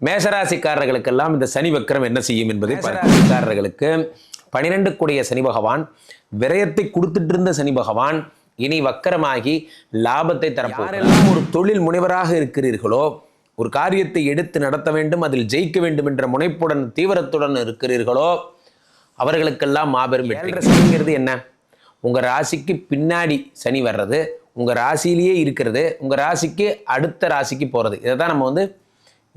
மேசராசிக்காரர்களுக்கெல்லாம் இந்த சனி வக்கரம் என்ன செய்யும் என்பதை மேசராசிக்காரர்களுக்கு பனிரெண்டு கூடிய சனி பகவான் விரயத்தை கொடுத்துட்டு இருந்த சனி பகவான் இனி வக்கரமாகி லாபத்தை தரப்போகிறார். ஒரு தொழில் முனைவராக இருக்கிறீர்களோ ஒரு காரியத்தை எடுத்து நடத்த வேண்டும் அதில் ஜெயிக்க வேண்டும் என்ற முனைப்புடன் தீவிரத்துடன் இருக்கிறீர்களோ அவர்களுக்கெல்லாம் மாபெரும் சனிங்கிறது என்ன? உங்க ராசிக்கு பின்னாடி சனி வர்றது உங்க ராசியிலேயே இருக்கிறது உங்க ராசிக்கு அடுத்த ராசிக்கு போறது. இதை தான் நம்ம வந்து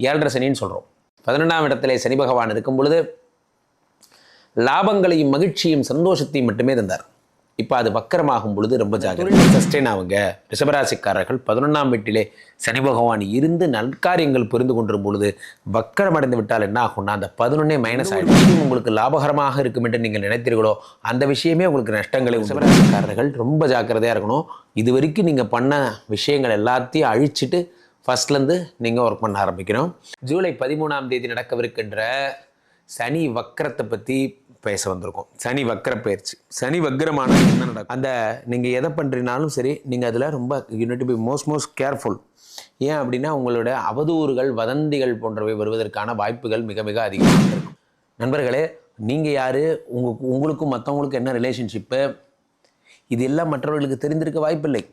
ஏழரை சனின்னு சொல்றோம். பதினொன்றாம் இடத்திலே சனி பகவான் இருக்கும் பொழுது லாபங்களையும் மகிழ்ச்சியும் சந்தோஷத்தையும் மட்டுமே தந்தார். இப்போ அது வக்கரமாகும் பொழுது ரொம்ப ஜாகிரதை. சஸ்டெயின் ஆகுங்க. ரிஷபராசிக்காரர்கள் பதினொன்றாம் வீட்டிலே சனி பகவான் இருந்து நற்காரியங்கள் புரிந்து கொண்டிருக்கும் பொழுது வக்கரம் அடைந்து விட்டால் என்ன ஆகும்னா அந்த பதினொன்னே மைனஸ் ஆகிடும் உங்களுக்கு லாபகரமாக இருக்கும் என்று நீங்கள் நினைத்தீர்களோ அந்த விஷயமே உங்களுக்கு நஷ்டங்களை ரிஷபராசிக்காரர்கள் ரொம்ப ஜாக்கிரதையாக இருக்கணும். இது வரைக்கும் நீங்கள் பண்ண விஷயங்கள் எல்லாத்தையும் அழிச்சிட்டு ஃபர்ஸ்ட்லேருந்து நீங்கள் ஒர்க் பண்ண ஆரம்பிக்கணும் ஜூலை பதிமூணாம் தேதி நடக்கவிருக்கின்ற சனி வக்கரத்தை பற்றி பேச வந்திருக்கோம். சனி வக்கர பயிற்சி. சனி வக்கரமான என்ன நடக்கும்? அந்த நீங்கள் எதை பண்ணுறீனாலும் சரி நீங்கள் அதில் ரொம்ப you need be most most careful ஏன் அப்படின்னா உங்களோட அவதூறுகள் வதந்திகள் போன்றவை வருவதற்கான வாய்ப்புகள் மிக மிக அதிகமாக இருக்கும். நண்பர்களே நீங்கள் யார்? உங்க உங்களுக்கும் மற்றவங்களுக்கும் என்ன ரிலேஷன்ஷிப்பு இது எல்லாம் மற்றவர்களுக்கு தெரிந்திருக்க வாய்ப்பில்லை.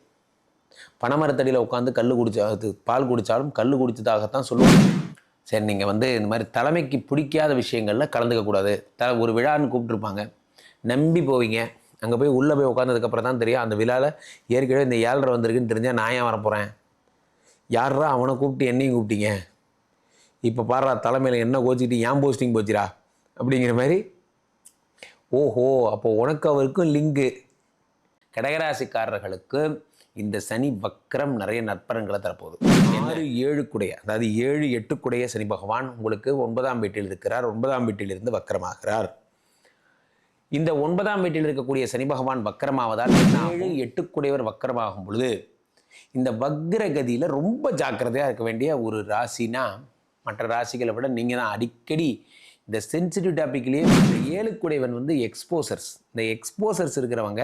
பனைமரத்தடியில் உட்காந்து கல் குடிச்சா அது பால் குடித்தாலும் கல் குடித்ததாகத்தான் சொல்லுவோம் சரி நீங்கள் வந்து இந்த மாதிரி தலைமைக்கு பிடிக்காத விஷயங்களில் கலந்துக்க கூடாது. த ஒரு விழான்னு கூப்பிட்ருப்பாங்க நம்பி போவீங்க. அங்கே போய் உள்ளே போய் உட்காந்ததுக்கப்புறம் தான் தெரியும். அந்த விழாவில் ஏற்கனவே இந்த ஏழரை வந்திருக்குன்னு தெரிஞ்சால் நான் ஏன் வரப்போகிறேன் யாரா அவனை கூப்பிட்டு என்னையும் கூப்பிட்டீங்க? இப்போ பாடுறா தலைமையில் என்ன கோச்சிக்கிட்டு ஏன் போஸ்டிங் போச்சுடா? அப்படிங்கிற மாதிரி ஓஹோ அப்போ உனக்கு அவருக்கும் லிங்கு. கடகராசிக்காரர்களுக்கு இந்த சனி வக்கரம் நிறைய நற்பரங்களை தரப்போகுது. ஆறு ஏழு குடைய அதாவது ஏழு எட்டு குடைய சனி பகவான் உங்களுக்கு ஒன்பதாம் வீட்டில் இருக்கிறார். ஒன்பதாம் வீட்டிலிருந்து வக்கரமாகிறார் இந்த ஒன்பதாம் வீட்டில் இருக்கக்கூடிய சனி பகவான் வக்கரமாவதால் ஏழு எட்டு குடையவர் வக்கரமாகும் பொழுது இந்த வக்ர கதியில் ரொம்ப ஜாக்கிரதையாக இருக்க வேண்டிய ஒரு ராசினா மற்ற ராசிகளை விட நீங்கள் தான் அடிக்கடி இந்த சென்சிட்டிவ் டாப்பிக்லேயே ஏழு குடைவன் வந்து எக்ஸ்போசர்ஸ் இந்த எக்ஸ்போசர்ஸ் இருக்கிறவங்க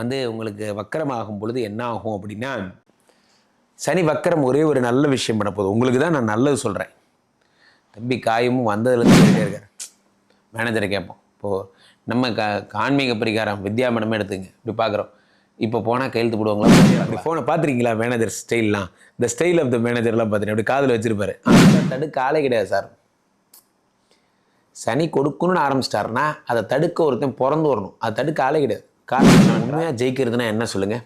வந்து உங்களுக்கு வக்கரமாகும் பொழுது என்ன ஆகும் அப்படின்னா சனி வக்கரம் ஒரே ஒரு நல்ல விஷயம் பண்ண போதும் உங்களுக்கு தான் நான் நல்லது சொல்கிறேன் தம்பி காயமும் வந்ததுலேருந்து சொல்லிட்டே இருக்கார். மேனேஜரை கேட்போம் இப்போது நம்ம கா கான்மீக பரிகாரம் வித்யா மேடமே எடுத்துங்க. இப்படி பார்க்குறோம். இப்போ போனால் கையெழுத்து போடுவாங்களா? அப்படி ஃபோனை பார்த்துருக்கீங்களா மேனேஜர் ஸ்டைல்லாம் இந்த ஸ்டைல் ஆஃப் த மேனேஜர்லாம் பார்த்துட்டு அப்படி காதில் வச்சிருப்பாரு. அதை தடுக்க ஆளே கிடையாது சார். சனி கொடுக்கணும்னு ஆரம்பிச்சிட்டாருன்னா அதை தடுக்க ஒருத்தன் பிறந்து வரணும். அதை தடுக்க ஆளே கிடையாது. காரணம் உண்மையாக ஜெயிக்கிறதுனா என்ன சொல்லுங்கள்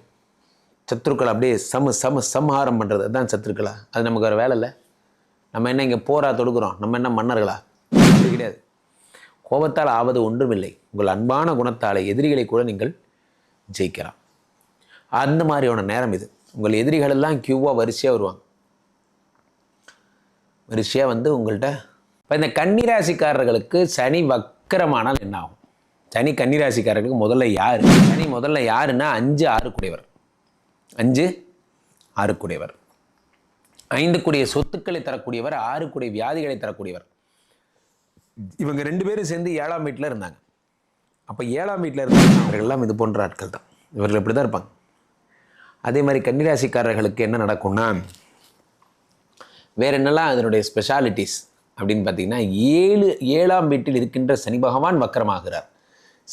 சத்துருக்களை அப்படியே சம சம சம்ஹாரம் பண்ணுறது அதுதான் சத்துருக்களா? அது நமக்கு வேறு வேலை இல்லை. நம்ம என்ன இங்கே போரா தொடுக்கிறோம்? நம்ம என்ன மன்னர்களா? கிடையாது. கோபத்தால் ஆவது ஒன்றுமில்லை. உங்கள் அன்பான குணத்தால் எதிரிகளை கூட நீங்கள் ஜெயிக்கலாம். அந்த மாதிரியான நேரம் இது. உங்கள் எதிரிகள் எல்லாம் கியூவாக வரிசையாக வருவாங்க. வரிசையாக வந்து உங்கள்கிட்ட இப்போ இந்த கன்னிராசிக்காரர்களுக்கு சனி வக்கரமானால் என்ன ஆகும்? சனி கன்னிராசிக்காரர்களுக்கு முதல்ல யார்? சனி முதல்ல யாருன்னா அஞ்சு ஆறு குடையவர் அஞ்சு ஆறு குடையவர் ஐந்து சொத்துக்களை தரக்கூடியவர் ஆறு வியாதிகளை தரக்கூடியவர். இவங்க ரெண்டு பேரும் சேர்ந்து ஏழாம் வீட்டில் இருந்தாங்க. அப்போ ஏழாம் வீட்டில் இருந்தாங்க அவர்கள்லாம் இது போன்ற ஆட்கள் தான். இவர்கள் இப்படி தான் இருப்பாங்க. அதே மாதிரி கன்னிராசிக்காரர்களுக்கு என்ன நடக்கும்னா வேற என்னெல்லாம் அதனுடைய ஸ்பெஷாலிட்டிஸ் அப்படின்னு பார்த்தீங்கன்னா ஏழு ஏழாம் வீட்டில் இருக்கின்ற சனி பகவான் வக்கரமாகிறார்.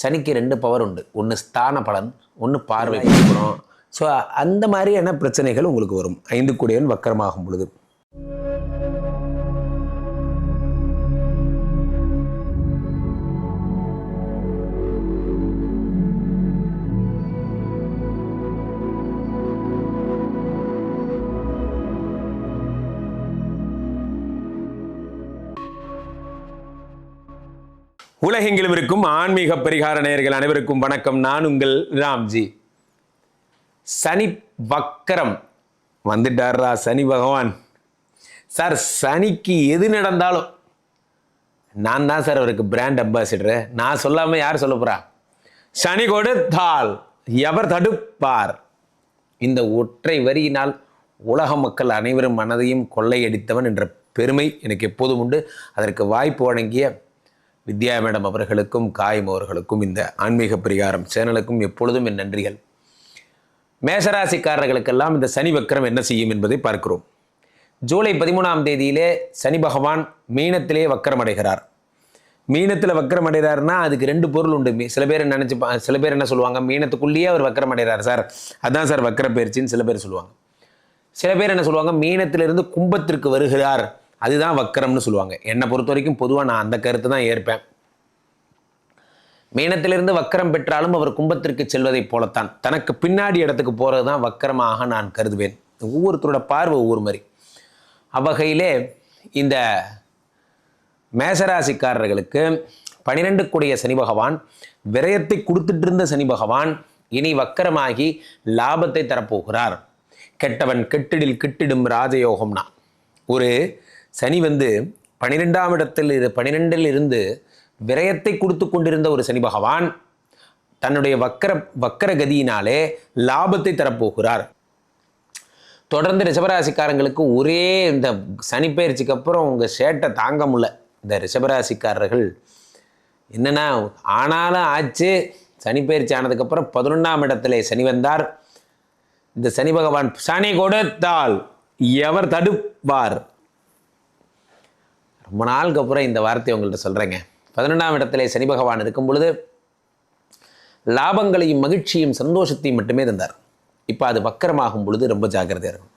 சனிக்கு ரெண்டு பவர் உண்டு. ஒன்று ஸ்தான பலன் ஒன்று பார்வை. குணம் ஸோ அந்த மாதிரியான பிரச்சனைகள் உங்களுக்கு வரும். ஐந்து கூடியவன் வக்கரமாகும் பொழுது. உலகெங்கிலும் இருக்கும் ஆன்மீக பரிகார நேயர்கள் அனைவருக்கும் வணக்கம். நான் உங்கள் ராம்ஜி. சனி வக்கரம் வந்துட்டாரா சனி பகவான். சார் சனிக்கு எது நடந்தாலும் நான் தான் சார் அவருக்கு பிராண்ட் அம்பாசிடர் நான் சொல்லாமல் யார் சொல்ல போகிறா சனி கொடுத்தால் எவர் தடுப்பார்? இந்த ஒற்றை வரியினால் உலக மக்கள் அனைவரும் மனதையும் கொள்ளையடித்தவன் என்ற பெருமை எனக்கு எப்போதும் உண்டு. அதற்கு வாய்ப்பு வழங்கிய வித்யா மேடம் அவர்களுக்கும் காயம் அவர்களுக்கும் இந்த ஆன்மீக பரிகாரம் சேனலுக்கும் எப்பொழுதும் என் நன்றிகள். மேசராசிக்காரர்களுக்கெல்லாம் இந்த சனி வக்கரம் என்ன செய்யும் என்பதை பார்க்கிறோம். ஜூலை பதிமூணாம் தேதியிலே சனி பகவான் மீனத்திலே வக்கரமடைகிறார் மீனத்தில் வக்கரம் அடைகிறாருன்னா அதுக்கு ரெண்டு பொருள் உண்டு. சில பேர் நினச்சி சில பேர் என்ன சொல்லுவாங்க மீனத்துக்குள்ளேயே அவர் வக்கரம் அடைகிறார் சார். அதான் சார் வக்கர பயிற்சின்னு சில பேர் சொல்லுவாங்க. சில பேர் என்ன சொல்லுவாங்க மீனத்திலிருந்து கும்பத்திற்கு வருகிறார். அதுதான் வக்கரம்னு சொல்லுவாங்க. என்னை பொறுத்த வரைக்கும் பொதுவாக நான் அந்த கருத்து தான் ஏற்பேன். மீனத்திலிருந்து வக்கரம் பெற்றாலும் அவர் கும்பத்திற்கு செல்வதைப் போலத்தான். தனக்கு பின்னாடி இடத்துக்கு போகிறது தான் வக்கரமாக நான் கருதுவேன். ஒவ்வொருத்தரோட பார்வை ஒவ்வொரு மாதிரி. அவ்வகையிலே இந்த மேசராசிக்காரர்களுக்கு பனிரெண்டு கூடிய சனி பகவான் விரயத்தை கொடுத்துட்டு இருந்த சனி பகவான் இனி வக்கரமாகி லாபத்தை தரப்போகிறார். கெட்டவன் கெட்டிடில் கிட்டிடும் ராஜயோகம்னா. ஒரு சனி வந்து பனிரெண்டாம் இடத்தில் இரு பனிரெண்டில் இருந்து விரயத்தை கொடுத்து கொண்டிருந்த ஒரு சனி பகவான் தன்னுடைய வக்கர வக்கர கதியினாலே லாபத்தை தரப்போகிறார். தொடர்ந்து ரிஷபராசிக்காரங்களுக்கு ஒரே இந்த சனிப்பெயர்ச்சிக்கு அப்புறம் உங்கள் சேட்டை தாங்க முடியல. இந்த ரிஷபராசிக்காரர்கள் என்னென்னா ஆனாலும் ஆச்சு சனிப்பெயர்ச்சி ஆனதுக்கப்புறம் பதினொன்றாம் இடத்திலே சனி வந்தார். இந்த சனி பகவான் சனி கொடுத்தால் எவர் தடுப்பார்? ரொம்ப நாளுக்கு அப்புறம் இந்த வார்த்தையை உங்கள்கிட்ட சொல்கிறேங்க பதினெண்டாம் இடத்துல சனி பகவான் இருக்கும் பொழுது லாபங்களையும் மகிழ்ச்சியும் சந்தோஷத்தையும் மட்டுமே இருந்தார் இப்போ அது வக்கரமாகும் பொழுது ரொம்ப ஜாக்கிரதையாக இருக்கணும்.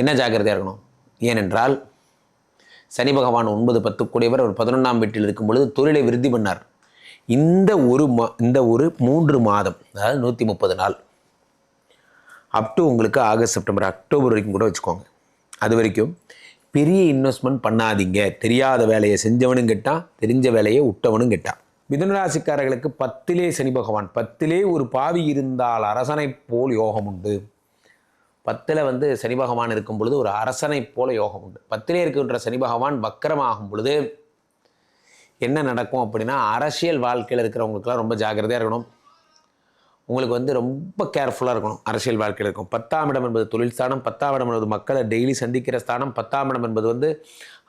என்ன ஜாக்கிரதையாக இருக்கணும்? ஏனென்றால் சனி பகவான் ஒன்பது பத்து கூடியவர் ஒரு பதினொன்றாம் வீட்டில் இருக்கும் பொழுது தொழிலை விருத்தி பண்ணார். இந்த ஒரு மா இந்த ஒரு மூன்று மாதம் அதாவது நூற்றி முப்பது நாள் அப் டு உங்களுக்கு ஆகஸ்ட் செப்டம்பர் அக்டோபர் வரைக்கும் கூட வச்சுக்கோங்க. அது வரைக்கும் பெரிய இன்வெஸ்ட்மெண்ட் பண்ணாதீங்க. தெரியாத வேலையை செஞ்சவனும் கெட்டான் தெரிஞ்ச வேலையை விட்டவனும் கெட்டான். மிதுன ராசிக்காரர்களுக்கு பத்திலே சனி பகவான் பத்திலே ஒரு பாவி இருந்தால் அரசனைப் போல் யோகம் உண்டு. பத்தில் வந்து சனி பகவான் இருக்கும் பொழுது ஒரு அரசனைப் போல யோகம் உண்டு. பத்திலே இருக்கின்ற சனி பகவான் வக்கரமாகும் பொழுது என்ன நடக்கும் அப்படின்னா அரசியல் வாழ்க்கையில் இருக்கிறவங்களுக்குலாம் ரொம்ப ஜாக்கிரதையாக இருக்கணும். உங்களுக்கு வந்து ரொம்ப கேர்ஃபுல்லாக இருக்கணும். அரசியல் வாழ்க்கையில் இருக்கும். பத்தாம் இடம் என்பது தொழில் ஸ்தானம் பத்தாம் இடம் என்பது மக்களை டெய்லி சந்திக்கிற ஸ்தானம் பத்தாம் இடம் என்பது வந்து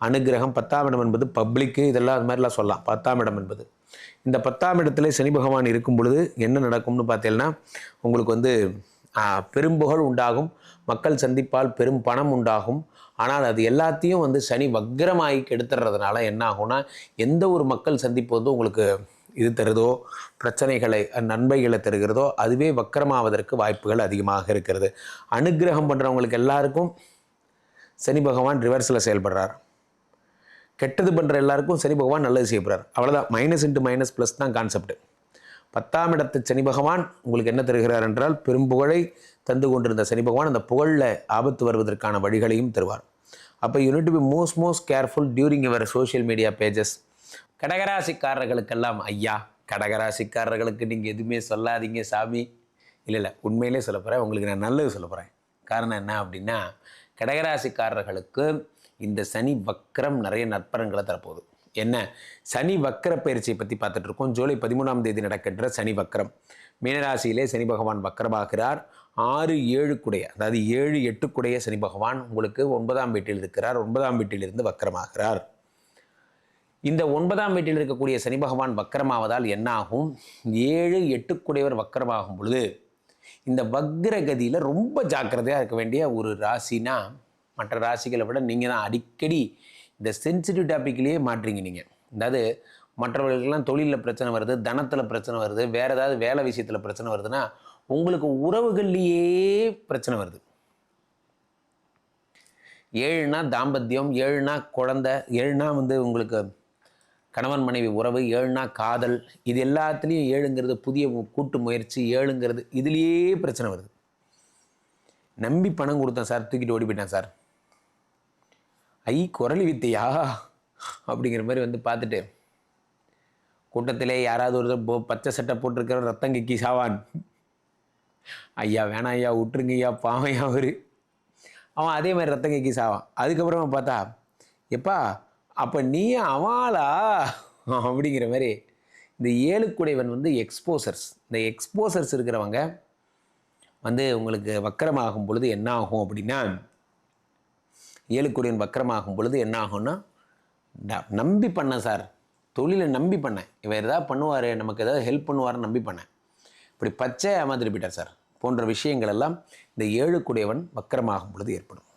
அனுகிரகம் பத்தாம் இடம் என்பது பப்ளிக்கு இதெல்லாம் அது மாதிரிலாம் சொல்லலாம். பத்தாம் இடம் என்பது. இந்த பத்தாம் இடத்துல சனி பகவான் இருக்கும் பொழுது என்ன நடக்கும்னு பார்த்தீங்கன்னா உங்களுக்கு வந்து பெரும்புகழ் உண்டாகும். மக்கள் சந்திப்பால் பெரும் பணம் உண்டாகும். ஆனால் அது எல்லாத்தையும் வந்து சனி வக்ரமாகி கெடுத்துடுறதுனால என்ன ஆகும்னா எந்த ஒரு மக்கள் சந்திப்பு வந்து உங்களுக்கு இது தருதோ? பிரச்சனைகளை நன்மைகளை தருகிறதோ? அதுவே வக்கரமாவதற்கு வாய்ப்புகள் அதிகமாக இருக்கிறது. அனுக்கிரகம் பண்ணுறவங்களுக்கு எல்லாருக்கும் சனி பகவான் ரிவர்ஸில் செயல்படுறார். கெட்டது பண்ணுற எல்லாருக்கும் சனி பகவான் நல்லது செய்யப்படுறார் அவ்வளோதான் மைனஸ் இன்ட்டு மைனஸ் ப்ளஸ் தான் கான்செப்ட் பத்தாம் இடத்து சனி பகவான் உங்களுக்கு என்ன தருகிறார் என்றால் பெரும்புகழை தந்து கொண்டிருந்த சனி பகவான் அந்த புகழில் ஆபத்து வருவதற்கான வழிகளையும் தருவார். அப்போ you need be most most careful during your social media pages கடகராசிக்காரர்களுக்கெல்லாம் ஐயா கடகராசிக்காரர்களுக்கு நீங்கள் எதுவுமே சொல்லாதீங்க சாமி. இல்லை இல்லை உண்மையிலே சொல்ல போகிறேன் உங்களுக்கு நான் நல்லது சொல்ல போகிறேன் காரணம் என்ன அப்படின்னா கடகராசிக்காரர்களுக்கு இந்த சனி வக்கரம் நிறைய நற்பரங்களை தரப்போகுது. என்ன? சனி வக்கர பயிற்சியை பற்றி பார்த்துட்டு இருக்கோம் ஜூலை பதிமூணாம் தேதி நடக்கின்ற சனி வக்கரம் மீனராசியிலே சனி பகவான் வக்கரமாகிறார் ஆறு ஏழு குடைய அதாவது ஏழு எட்டு குடைய சனி பகவான் உங்களுக்கு ஒன்பதாம் வீட்டில் இருக்கிறார். ஒன்பதாம் வீட்டிலிருந்து வக்கரமாகிறார் இந்த ஒன்பதாம் வீட்டில் இருக்கக்கூடிய சனி பகவான் வக்கரமாவதால் என்னாகும்? ஏழு எட்டுக்குடையவர் வக்கரமாகும் பொழுது இந்த வக்ரகதியில் ரொம்ப ஜாக்கிரதையாக இருக்க வேண்டிய ஒரு ராசினா மற்ற ராசிகளை விட நீங்கள் தான் அடிக்கடி இந்த சென்சிட்டிவ் டாப்பிக்லேயே மாட்டுறீங்க நீங்கள் அதாவது மற்றவர்களுக்கெல்லாம் தொழிலில் பிரச்சனை வருது தனத்தில் பிரச்சனை வருது வேறு ஏதாவது வேலை விஷயத்தில் பிரச்சனை வருதுன்னா உங்களுக்கு உறவுகள்லேயே பிரச்சனை வருது. ஏழுனா தாம்பத்தியம் ஏழுனா குழந்தை ஏழுனா வந்து உங்களுக்கு கணவன் மனைவி உறவு ஏழுனா காதல் இது எல்லாத்துலேயும் ஏழுங்கிறது புதிய கூட்டு முயற்சி ஏழுங்கிறது இதுலேயே பிரச்சனை வருது. நம்பி பணம் கொடுத்தேன் சார் தூக்கிட்டு ஓடி போயிட்டேன் சார். ஐ குரலி வித்தையா? அப்படிங்கிற மாதிரி வந்து பார்த்துட்டு கூட்டத்திலே யாராவது ஒரு பச்சை சட்டை போட்டிருக்கிற ரத்தம் கிக்கி சாவான். ஐயா வேணாம் ஐயா விட்டுருங்க ஐயா பாவையா அவரு. அவன் அதே மாதிரி ரத்தம் கக்கி சாவான். அதுக்கப்புறமா பார்த்தா எப்பா அப்போ நீ அவாளா? அப்படிங்கிற மாதிரி இந்த ஏழுக்குடையவன் வந்து எக்ஸ்போசர்ஸ் இந்த எக்ஸ்போசர்ஸ் இருக்கிறவங்க வந்து உங்களுக்கு வக்கரமாகும் பொழுது என்ன ஆகும் அப்படின்னா ஏழுக்குடையன் வக்கரமாகும் பொழுது என்ன ஆகும்னா நம்பி பண்ணேன் சார். தொழிலை நம்பி பண்ணேன் இவர் ஏதாவது பண்ணுவார் நமக்கு ஏதாவது ஹெல்ப் பண்ணுவார்னு நம்பி பண்ணேன் இப்படி பச்சை ஏமாத்திட்டு போயிட்டார் சார். போன்ற விஷயங்கள் எல்லாம் இந்த ஏழுக்குடையவன் வக்கரமாகும் பொழுது ஏற்படும்.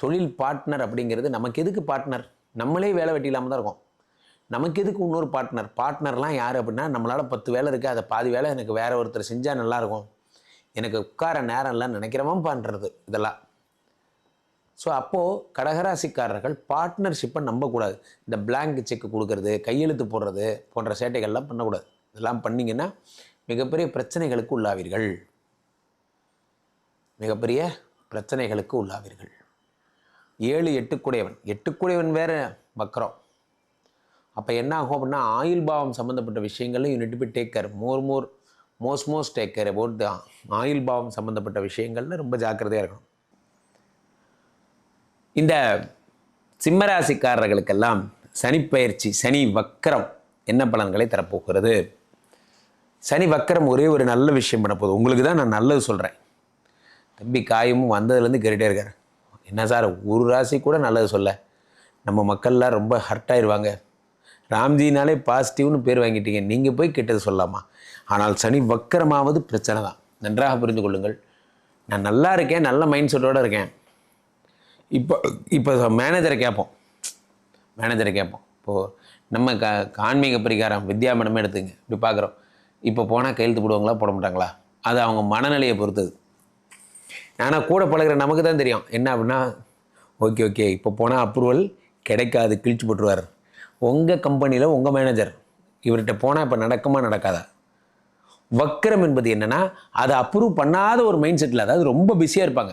தொழில் பார்ட்னர் அப்படிங்கிறது நமக்கு எதுக்கு பார்ட்னர் நம்மளே வேலை வெட்டி இல்லாமல் தான் இருக்கும். நமக்கு எதுக்கு இன்னொரு பார்ட்னர் பார்ட்னர்லாம் யார் அப்படின்னா நம்மளால் பத்து வேலை இருக்குது அதை பாதி வேலை எனக்கு வேறு ஒருத்தர் செஞ்சால் நல்லாயிருக்கும் எனக்கு உட்கார நேரம் இல்லை நினைக்கிறவன் பண்ணுறது இதெல்லாம். ஸோ அப்போது கடகராசிக்காரர்கள் பார்ட்னர்ஷிப்பை நம்பக்கூடாது. இந்த பிளாங்க் செக் கொடுக்கறது கையெழுத்து போடுறது போன்ற சேட்டைகள்லாம் பண்ணக்கூடாது. இதெல்லாம் பண்ணிங்கன்னா மிகப்பெரிய பிரச்சனைகளுக்கு உள்ளாவீர்கள். மிகப்பெரிய பிரச்சனைகளுக்கு உள்ளாவீர்கள். ஏழு எட்டுக்குடையவன். எட்டுக்குடையவன் வேற வக்கரம். அப்போ என்ன ஆகும் அப்படின்னா ஆயுள் பாவம் சம்மந்தப்பட்ட விஷயங்களும் you need be take care more more most most take care about the ஆயுள் பாவம் சம்மந்தப்பட்ட விஷயங்கள்ல ரொம்ப ஜாக்கிரதையாக இருக்கணும். இந்த சிம்மராசிக்காரர்களுக்கெல்லாம் சனிப்பயிற்சி சனி வக்கரம் என்ன பலன்களை தரப்போகிறது? சனி வக்கரம் ஒரே ஒரு நல்ல விஷயம் பண்ண போகுது உங்களுக்கு தான் நான் நல்லது சொல்கிறேன் தம்பி காயமும் வந்ததுலேருந்து கேட்டுகிட்டே இருக்கார். என்ன சார் ஒரு ராசி கூட நல்லது சொல்ல. நம்ம மக்கள்லாம் ரொம்ப ஹர்ட் ஆயிடுவாங்க ராம்ஜினாலே பாசிட்டிவ்னு பேர் வாங்கிட்டீங்க. நீங்கள் போய் கெட்டது சொல்லலாமா? ஆனால் சனி வக்கரமாவது பிரச்சனை தான். நன்றாக புரிந்து கொள்ளுங்கள். நான் நல்லா இருக்கேன் நல்ல மைண்ட் செட்டோடு இருக்கேன். இப்போ இப்போ மேனேஜரை கேட்போம் மேனேஜரை கேட்போம் இப்போது நம்ம க ஆன்மீக பரிகாரம் வித்யா மேடமே எடுத்துங்க. இப்படி பார்க்குறோம். இப்போ போனால் கையெழுத்து போடுவாங்களா போட மாட்டாங்களா? அது அவங்க மனநிலையை பொறுத்தது. ஆனால் கூட பழகுற நமக்கு தான் தெரியும். என்ன அப்படின்னா ஓகே ஓகே இப்போ போனால் அப்ரூவல் கிடைக்காது கிழிச்சு போட்டுருவார். உங்கள் கம்பெனியில் உங்கள் மேனேஜர் இவர்கிட்ட போனால் இப்போ நடக்குமா நடக்காதா? வக்கரம் என்பது என்னென்னா அதை அப்ரூவ் பண்ணாத ஒரு மைண்ட் செட்டில் அதாவது ரொம்ப பிஸியாக இருப்பாங்க.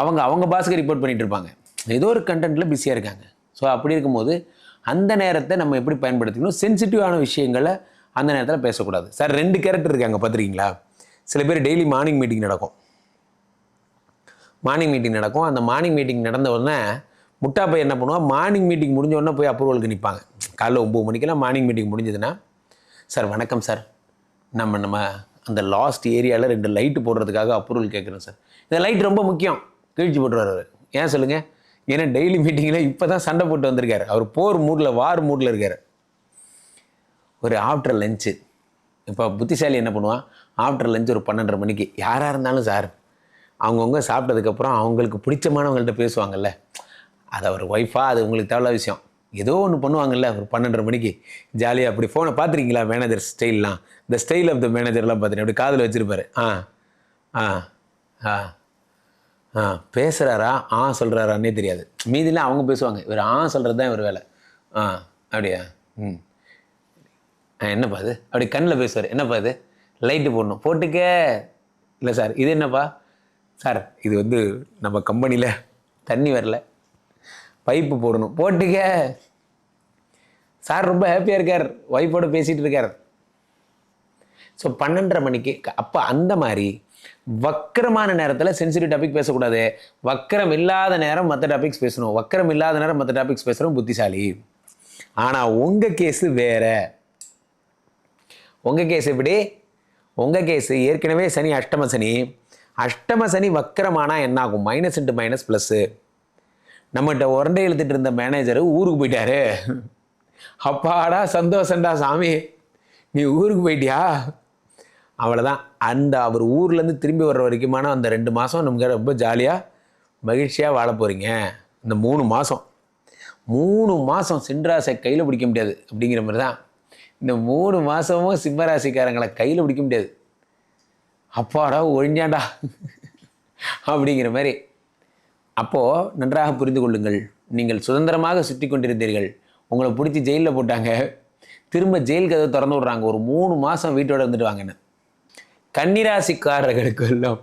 அவங்க அவங்க பாஸுக்கு ரிப்போர்ட் பண்ணிட்டு இருப்பாங்க. ஏதோ ஒரு கண்டென்ட்டில் பிஸியாக இருக்காங்க. ஸோ அப்படி இருக்கும்போது அந்த நேரத்தை நம்ம எப்படி பயன்படுத்திக்கணும்? சென்சிட்டிவான விஷயங்களை அந்த நேரத்தில் பேசக்கூடாது. சார் ரெண்டு கேரக்டர் இருக்காங்க பார்த்துருக்கீங்களா? சில பேர் டெய்லி மார்னிங் மீட்டிங் நடக்கும். மார்னிங் மீட்டிங் நடக்கும். அந்த மார்னிங் மீட்டிங் நடந்த உடனே முட்டா போய் என்ன பண்ணுவான்? மார்னிங் மீட்டிங் முடிஞ்ச உடனே போய் அப்ரூவலுக்கு நிற்பாங்க காலைல ஒம்பது மணிக்கெல்லாம் மார்னிங் மீட்டிங் முடிஞ்சதுன்னா சார் வணக்கம் சார் நம்ம நம்ம அந்த லாஸ்ட் ஏரியாவில் ரெண்டு லைட்டு போடுறதுக்காக அப்ரூவல் கேட்குறோம் சார் இந்த லைட் ரொம்ப முக்கியம். கீழ்ச்சி போட்டுருவார் ஏன் சொல்லுங்கள் ஏன்னா டெய்லி மீட்டிங்கில் இப்போ தான் சண்டை போட்டு வந்திருக்காரு. அவர் போர் மூடில் வார் மூடில் இருக்கார். ஒரு ஆஃப்டர் லஞ்சு இப்போ புத்திசாலி என்ன பண்ணுவான்? ஆஃப்டர் லஞ்ச் ஒரு பன்னெண்டரை மணிக்கு. யாராக இருந்தாலும் சார் அவங்கவுங்க சாப்பிட்டதுக்கப்புறம் அவங்களுக்கு பிடிச்சமானவங்கள்ட்ட பேசுவாங்கல்ல. அது அவர் ஒய்ஃபாக அது உங்களுக்கு தேவையில்லாத விஷயம். ஏதோ ஒன்று பண்ணுவாங்கல்ல ஒரு பன்னெண்டரை மணிக்கு. ஜாலியாக அப்படி ஃபோனை பார்த்துருக்கீங்களா மேனேஜர் ஸ்டைல்லாம் இந்த ஸ்டைல் ஆஃப் த மேனேஜர்லாம் பார்த்துட்டு அப்படி காதில் வச்சுருப்பாரு. ஆ ஆ ஆ ஆ பேசுகிறாரா ஆ சொல்கிறாரான்னே தெரியாது. மீதிலாம் அவங்க பேசுவாங்க. இவர் ஆ சொல்கிறது தான் இவர் வேலை. ஆ அப்படியா? ம். ஆ என்னப்பா இது? அப்படி கண்ணில் பேசுவார். என்னப்பா இது? லைட்டு போடணும். போட்டுக்க. இல்லை சார் இது என்னப்பா? சார் இது வந்து நம்ம கம்பெனியில் தண்ணி வரல. பைப்பு போடணும். போட்டுக்க. சார் ரொம்ப ஹாப்பியாக இருக்கார். ஒய்ஃபோட பேசிகிட்டு இருக்கார். ஸோ பன்னெண்டரை மணிக்கு அப்போ அந்த மாதிரி வக்கரமான நேரத்தில் சென்சிட்டிவ் டாபிக் பேசக்கூடாது. வக்கரம் இல்லாத நேரம் மற்ற டாபிக்ஸ் பேசணும். வக்கரம் இல்லாத நேரம் மற்ற டாபிக்ஸ் பேசுகிறோம் புத்திசாலி. ஆனால் உங்கள் கேஸு வேறு. உங்கள் கேஸ் எப்படி? உங்கள் கேஸு ஏற்கனவே சனி அஷ்டம சனி. அஷ்டம சனி வக்கரமானா என்ன ஆகும் மைனஸ் இன்ட்டு மைனஸ் ப்ளஸ்ஸு நம்மகிட்ட உரண்டை இழுத்துட்டு இருந்த மேனேஜர் ஊருக்கு போயிட்டாரு. அப்பாடா சந்தோஷம்டா சாமி. நீ ஊருக்கு போயிட்டியா? அவ்வளோதான் அந்த அவர் ஊர்லேருந்து திரும்பி வர்ற வரைக்குமான அந்த ரெண்டு மாதம் நமக்கு ரொம்ப ஜாலியாக மகிழ்ச்சியாக வாழ போகிறீங்க இந்த மூணு மாதம் மூணு மாதம் சின்ராசை கையில் பிடிக்க முடியாது அப்படிங்கிற மாதிரி தான் இந்த மூணு மாதமும் சிம்மராசிக்காரங்களை கையில் பிடிக்க முடியாது. அப்பாடா ஒழிஞ்சாண்டா? அப்படிங்கிற மாதிரி. அப்போது நன்றாக புரிந்து கொள்ளுங்கள். நீங்கள் சுதந்திரமாக சுற்றி கொண்டிருந்தீர்கள். உங்களை பிடிச்சி ஜெயிலில் போட்டாங்க. திரும்ப ஜெயில் கதை திறந்து விட்றாங்க. ஒரு மூணு மாதம் வீட்டோட இருந்துட்டு வாங்கன்னு கன்னிராசிக்காரர்களுக்கு எல்லாம்.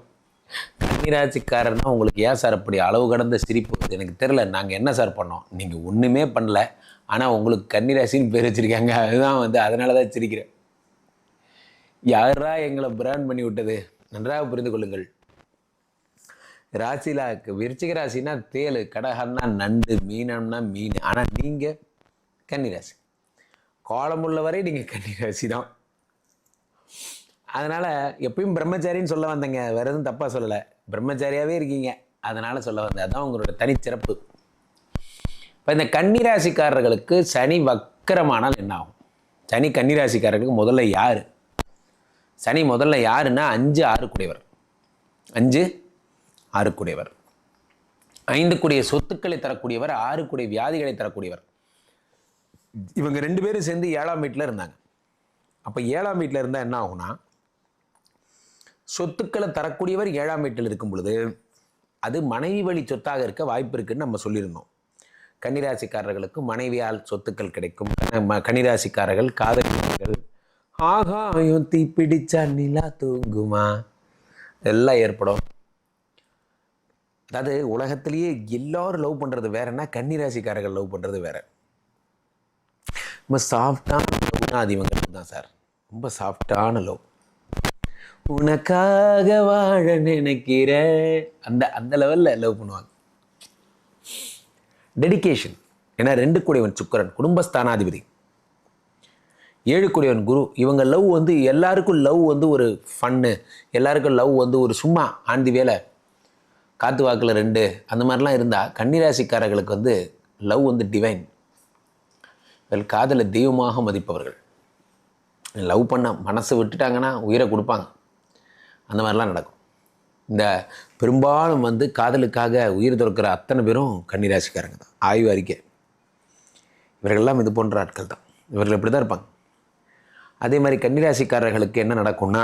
கன்னிராசிக்காரர்னா உங்களுக்கு ஏன் சார் அப்படி அளவு கடந்த சிரிப்பு எனக்கு தெரில நாங்கள் என்ன சார் பண்ணோம்? நீங்கள் ஒன்றுமே பண்ணல. ஆனால் உங்களுக்கு கன்னிராசின்னு பேர் வச்சுருக்காங்க. அதுதான் வந்து அதனால தான் சிரிக்கிறேன். யாரா எங்களை பிராண்ட் பண்ணி விட்டது? நன்றாக புரிந்து கொள்ளுங்கள். ராசியில் விருச்சிக ராசினா தேல் கடகம்னா நண்டு மீனம்னா மீன். ஆனால் நீங்கள் கன்னிராசி. கோலம் உள்ளவரை நீங்கள் கன்னிராசி தான். அதனால் எப்பயும் பிரம்மச்சாரின்னு சொல்ல வந்தேங்க. வேறு எதுவும் தப்பாக சொல்லலை. பிரம்மச்சாரியாகவே இருக்கீங்க. அதனால் சொல்ல வந்தேன். அதுதான் உங்களோட தனிச்சிறப்பு. இப்போ இந்த கன்னிராசிக்காரர்களுக்கு சனி வக்கரமானால் என்ன ஆகும் சனி கன்னிராசிக்காரர்களுக்கு முதல்ல யார்? சனி முதல்ல யாருன்னா அஞ்சு ஆறுக்குடையவர். அஞ்சு ஆறுக்குடையவர். ஐந்து கூடிய சொத்துக்களை தரக்கூடியவர் ஆறு கூடிய வியாதிகளை தரக்கூடியவர். இவங்க ரெண்டு பேரும் சேர்ந்து ஏழாம் வீட்டில் இருந்தாங்க. அப்போ ஏழாம் வீட்டில் இருந்தால் என்ன ஆகும்னா சொத்துக்களை தரக்கூடியவர் ஏழாம் வீட்டில் இருக்கும் பொழுது அது மனைவி வழி சொத்தாக இருக்க வாய்ப்பு இருக்குன்னு நம்ம சொல்லியிருந்தோம். கன்னிராசிக்காரர்களுக்கு மனைவியால் சொத்துக்கள் கிடைக்கும். கன்னிராசிக்காரர்கள் காதலிகள். ஆகாயம் தீ பிடிச்சா நிலா தூங்குமா? எல்லாம் ஏற்படும். அதாவது உலகத்திலேயே எல்லாரும் லவ் பண்ணுறது வேறன்னா கன்னிராசிக்காரர்கள் லவ் பண்ணுறது வேற. ரொம்ப சாஃப்டான லவ்னா தான் சார் ரொம்ப சாஃப்டான லவ் உனக்காக வாழ நினைக்கிற அந்த அந்த லெவலில் லவ் பண்ணுவாங்க. டெடிகேஷன் ஏன்னா ரெண்டு கூடியவன் சுக்கரன் குடும்பஸ்தானாதிபதி. ஏழு கூடியவன் குரு இவங்க லவ் வந்து எல்லாருக்கும் லவ் வந்து ஒரு ஃபன்னு எல்லாருக்கும் லவ் வந்து ஒரு சும்மா ஆண்டி வேலை காத்து வாக்கில் ரெண்டு அந்த மாதிரிலாம் இருந்தால் கன்னிராசிக்காரர்களுக்கு வந்து லவ் வந்து டிவைன் இவர்கள் காதலை தெய்வமாக மதிப்பவர்கள். லவ் பண்ண மனசை விட்டுட்டாங்கன்னா உயிரை கொடுப்பாங்க. அந்த மாதிரிலாம் நடக்கும். இந்த பெரும்பாலும் வந்து காதலுக்காக உயிர் துறக்கிற அத்தனை பேரும் கன்னிராசிக்காரங்க தான். ஆய்வு அறிக்கை. இவர்கள்லாம் இது போன்ற ஆட்கள் தான். இவர்கள் இப்படி தான் இருப்பாங்க. அதே மாதிரி கன்னிராசிக்காரர்களுக்கு என்ன நடக்கும்னா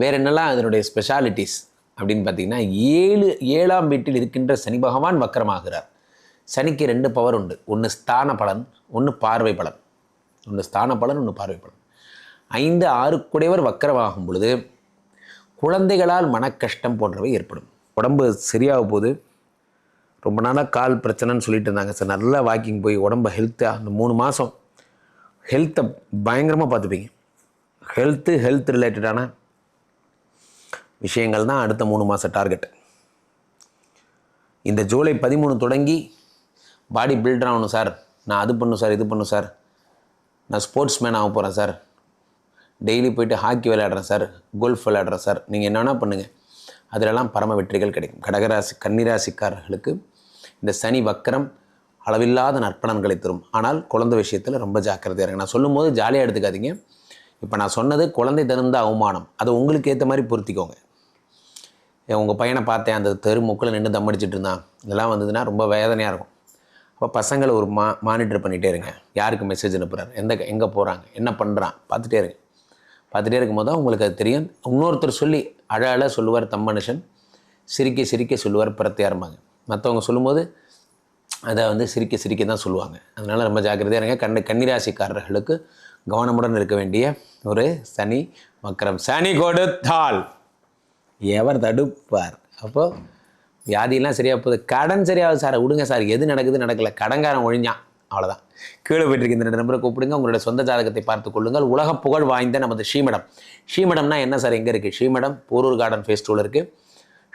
வேற என்னெல்லாம் அதனுடைய ஸ்பெஷாலிட்டிஸ் அப்படின்னு பார்த்தீங்கன்னா ஏழு ஏழாம் வீட்டில் இருக்கின்ற சனி பகவான் வக்கரமாகிறார். சனிக்கு ரெண்டு பவர் உண்டு. ஒன்று ஸ்தான பலன் ஒன்று பார்வை பலன். ஒன்று ஸ்தான பலன் ஒன்று பார்வை பலன். ஐந்து ஆறு குடையவர் வக்கரமாகும் பொழுது குழந்தைகளால் மனக்கஷ்டம் போன்றவை ஏற்படும். உடம்பு சரியாக போகுது ரொம்ப நாளாக கால் பிரச்சனைன்னு சொல்லிட்டு இருந்தாங்க சார். நல்லா வாக்கிங் போய் உடம்பு ஹெல்த்தாக அந்த மூணு மாதம் ஹெல்த்தை பயங்கரமாக பார்த்துப்பீங்க. ஹெல்த்து ஹெல்த் ரிலேட்டடான விஷயங்கள் தான் அடுத்த மூணு மாத டார்கெட் இந்த ஜூலை பதிமூணு தொடங்கி பாடி பில்டர் ஆகணும் சார். நான் அது பண்ணும் சார் இது பண்ணும் சார். நான் ஸ்போர்ட்ஸ் மேன் ஆக போகிறேன் சார். டெய்லி போயிட்டு ஹாக்கி விளையாடுறேன் சார் கோல்ஃப் விளையாடுறேன் சார் நீங்கள் என்ன பண்ணுங்கள் அதிலெல்லாம் பரம வெற்றிகள் கிடைக்கும். கடகராசி கன்னிராசிக்காரர்களுக்கு இந்த சனி வக்கரம் அளவில்லாத நற்பலன்களை தரும். ஆனால் குழந்தை விஷயத்தில் ரொம்ப ஜாக்கிரதையாக இருங்க. நான் சொல்லும்போது ஜாலியாக எடுத்துக்காதீங்க. இப்போ நான் சொன்னது குழந்தை தகுந்த அவமானம். அதை உங்களுக்கு ஏற்ற மாதிரி பொருத்திக்கோங்க. உங்கள் பையனை பார்த்தேன். அந்த தெரு முக்கில் நின்று தம் அடிச்சிட்டு இருந்தான். இதெல்லாம் வந்ததுன்னா ரொம்ப வேதனையாக இருக்கும். அப்போ பசங்களை ஒரு மா மானிட்டர் பண்ணிகிட்டே இருங்க. யாருக்கு மெசேஜ் அனுப்புகிறார் எந்த எங்கே போகிறாங்க என்ன பண்ணுறான் பார்த்துட்டே இருங்க. பார்த்துட்டே இருக்கும்போது தான் உங்களுக்கு அது தெரியும். இன்னொருத்தர் சொல்லி அழ அழ சொல்லுவார் தம் மனுஷன். சிரிக்க சிரிக்க சொல்லுவார் பிரத்தியாரம்பாங்க மற்றவங்க சொல்லும்போது அதை வந்து சிரிக்க சிரிக்க தான் சொல்லுவாங்க. அதனால் ரொம்ப ஜாக்கிரதையாக இருங்க. கண்ணு கன்னிராசிக்காரர்களுக்கு கவனமுடன் இருக்க வேண்டிய ஒரு சனி மக்கரம் சனி கொடுத்தால் எவர் தடுப்பார். அப்போது வியாதியெல்லாம் சரியாக போகுது. கடன் சரியாகுது சார். விடுங்க சார். எது நடக்குது நடக்கலை. கடன்காரன் ஒழிஞ்சான். அவ்வளோதான் கீழே போயிட்டு இந்த ரெண்டு நம்பரை கூப்பிடுங்க. உங்களுடைய சொந்த ஜாதகத்தை பார்த்து கொள்ளுங்கள். உலக புகழ் வாய்ந்த நமது ஸ்ரீமடம். ஸ்ரீமடம்னா என்ன சார்? எங்கே இருக்குது ஸ்ரீமடம் போரூர் கார்டன் ஃபெஸ்டிவல் இருக்குது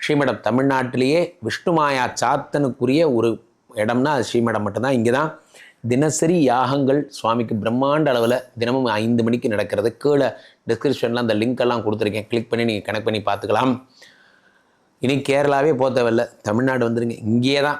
ஸ்ரீமடம் தமிழ்நாட்டிலேயே விஷ்ணுமாயா சாத்தனுக்குரிய ஒரு இடம்னா அது ஸ்ரீமடம் மட்டும்தான். இங்கே தான் தினசரி யாகங்கள் சுவாமிக்கு பிரம்மாண்ட அளவில் தினமும் ஐந்து மணிக்கு நடக்கிறது. கீழே டிஸ்கிரிப்ஷனில் அந்த லிங்க்கெல்லாம் கொடுத்துருக்கேன். கிளிக் பண்ணி நீங்கள் கனெக்ட் பண்ணி பார்த்துக்கலாம். இனி கேரளாவே போக தேவையில்ல. தமிழ்நாடு வந்துடுங்க இங்கேயே தான்